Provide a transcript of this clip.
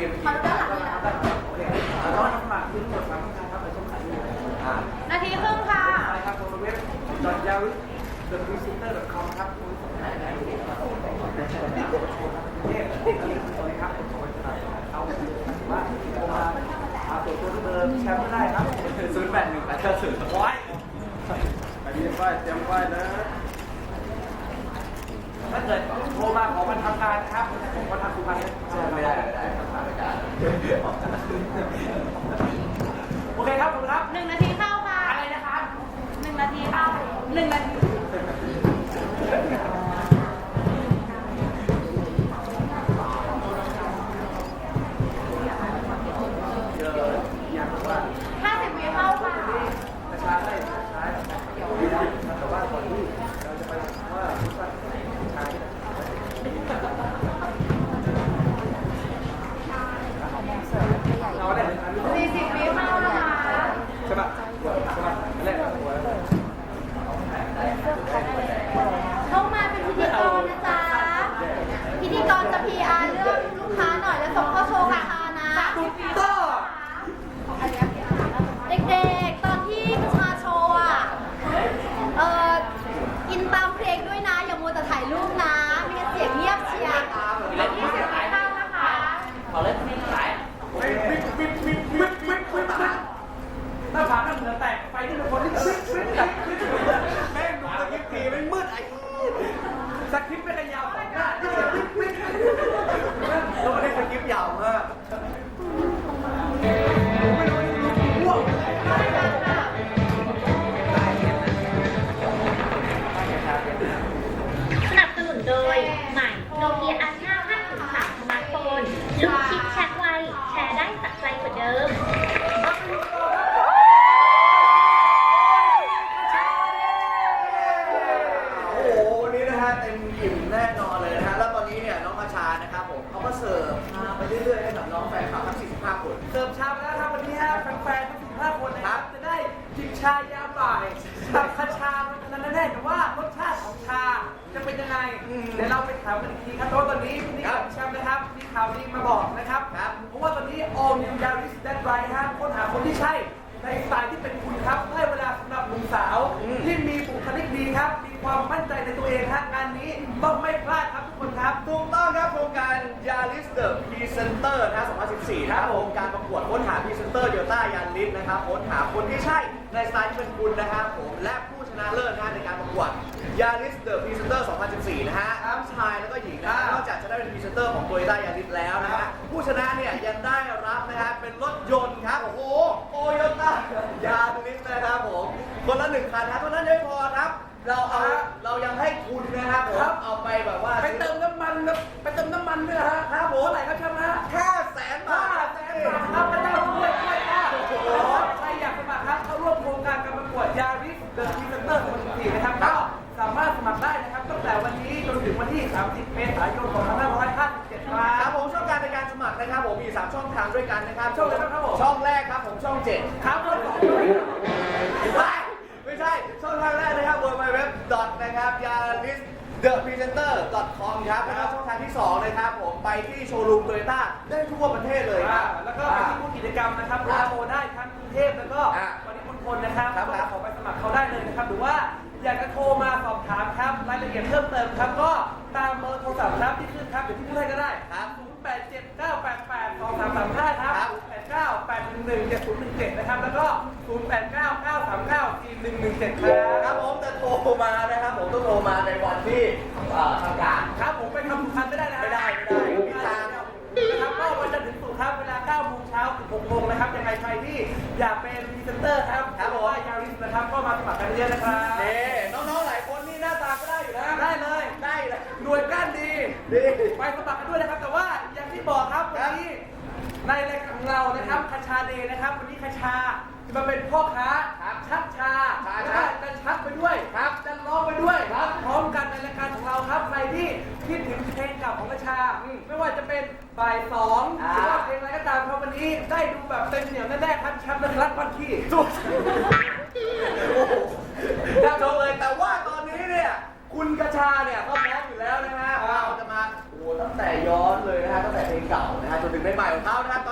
มีมีได้ก็ทำได้โอเคแล้วก็น้ำหมักที่หมดความต้องการครับไปชมขายด้วยอ่านาทีครึ่งค่ะอะไรครับโทรเว็บ y a r i s t h e v i s i t o r c o m ครับคุณสมชายได้ที่ครับเกิดลิงก์เลยครับเอาว่าโทรมาเอาตัวตัวที่เบอร์แชมป์ได้ครับศูนย์แปดหนึ่งแปดเก้าศูนย์ไว้อันนี้ไว้เตรียมไว้นะ ถ้าเกิดโทรมาขอวันทำการนะครับผมก็ทำสุพรรณไม่ได้ไม่ได้ โอเคครับผมครับหนึ่งนาทีเข้าค่ะ อะไรนะครับหนึ่งนาทีเข้าหนึ่งนาทีเจออย่างว่าห้าสิบวิเข้าค่ะประชาได้ใช้แต่ว่าก่อนที่เราจะไปว่า PR อิ่มแน่นอนเลยนะฮะแล้วตอนนี้เนี่ยน้องมาชานะครับผมเขาก็เสิร์ฟชาไปเรื่อยๆให้กับน้องแฟนคลับทั้ง 45 คนเติมชาไปแล้วครับวันนี้ฮะแฟนๆทั้ง15คนนะครับจะได้จิบชายามบ่ายกับคาชานั้นแน่ๆแต่ว่ารสชาติของชาจะเป็นยังไงเดี๋ยวเราไปถามกันอีกทีครับเพราะว่าตอนนี้พี่นี่กับพี่แชมป์นะครับมีข่าวดีมาบอก เองฮะงานนี้ต้องไม่พลาดครับทุกคนครับ ถูกต้องครับโครงการ Yaris The Presenter นะฮะ2014นะครับโครงการประกวดค้นหาพรีเซนเตอร์โยต้ายาริสนะครับค้นหาคนที่ใช่ในสไตล์ที่เป็นคุณนะครับผมและผู้ชนะเลิศนะฮะในการประกวด Yaris The Presenter 2014นะฮะทั้งชายแล้วก็หญิงนะฮะนอกจากจะได้เป็นพรีเซนเตอร์ของ Toyota Yaris แล้วนะฮะผู้ชนะเนี่ยยังได้รับนะฮะเป็นรถยนต์ครับโอ้โหโตโยต้ายาริสนะครับผมคนละหนึ่งคันครับเท่านั้นยังไม่พอครับ เราเอา เจ็ดครับช่องสองไม่ไม่ใช่ ช่องทางแรกนะครับ w w w นะครับ yaris the presenter com ครับแล้วก็ช่องทางที่สองนะครับผมไปที่โชว์รูมโตโยต้าได้ทั่วประเทศเลยครับ แล้วก็ไปที่บูธกิจกรรมนะครับร่วมโชว์ได้ทั้งกรุงเทพแล้วก็อ่าปริมณฑลนะครับครับก็ขอไปสมัครเขาได้เลยนะครับ หรือว่าอยากจะโทรมาสอบถามครับรายละเอียดเพิ่มเติมครับ ก็ตามเบอร์โทรศัพท์ครับที่ขึ้นครับเดี๋ยวที่พูดให้ก็ได้ ครับ 0879882335 ครับ ครับ 0898117017 นะครับ แล้วก็ 0899394117ครับครับผมแต่โทรมานะครับผมต้องโทรมาในวันที่เอ่อทำการ ครับผมไปทำสุพรรณไม่ได้นะไม่ได้ไม่ได้ผิดทางนะครับก็วันจันทร์ถึงศุกร์ครับเวลา9โมงเช้าถึง6โมงนะครับยังไงใครที่อยากเป็นพรีเซนเตอร์ครับครับผมว่ายาริสนะครับก็มาสมัครกันเยอะนะครับเน่น้องๆหลายคนนี่หน้าตาก็ได้อยู่นะได้เลย ได้เลยหน่วยก้านดี ดี ไปสมัครกันด้วยนะครับ แต่ว่าอย่างที่บอกครับวันนี้ในรายการของ เรานะครับคาชาเดย์นะครับวันนี้คาชาจะมาเป็นพ่อค้าชักชาชาแล้วชัก็กจะชักไปด้วยครับจะร้องไปด้วยครับ พร้อมกันในรายการของเราครับใครที่คิดถึงเพลงเก่าของคาชา ไม่ว่าจะเป็นบ่ายสองหรือว่าเพลงอะไรก็ตามครับวันนี้ได้ดูแบบเต็มเหนียวแน่ๆครับแชมป์และรักวันขี้สุดโอ้โหน่าชมเลยแต่ว่าตอนนี้เนี่ยคุณกระชาเนี่ยก็พร้อมอยู่แล้วนะฮะเราจะมาโอ้โหตั้งแต่ย้อนเลยนะฮะตั้งแต่เพลงเก่านะฮะจนถึงใหม่ๆของเขานะครับ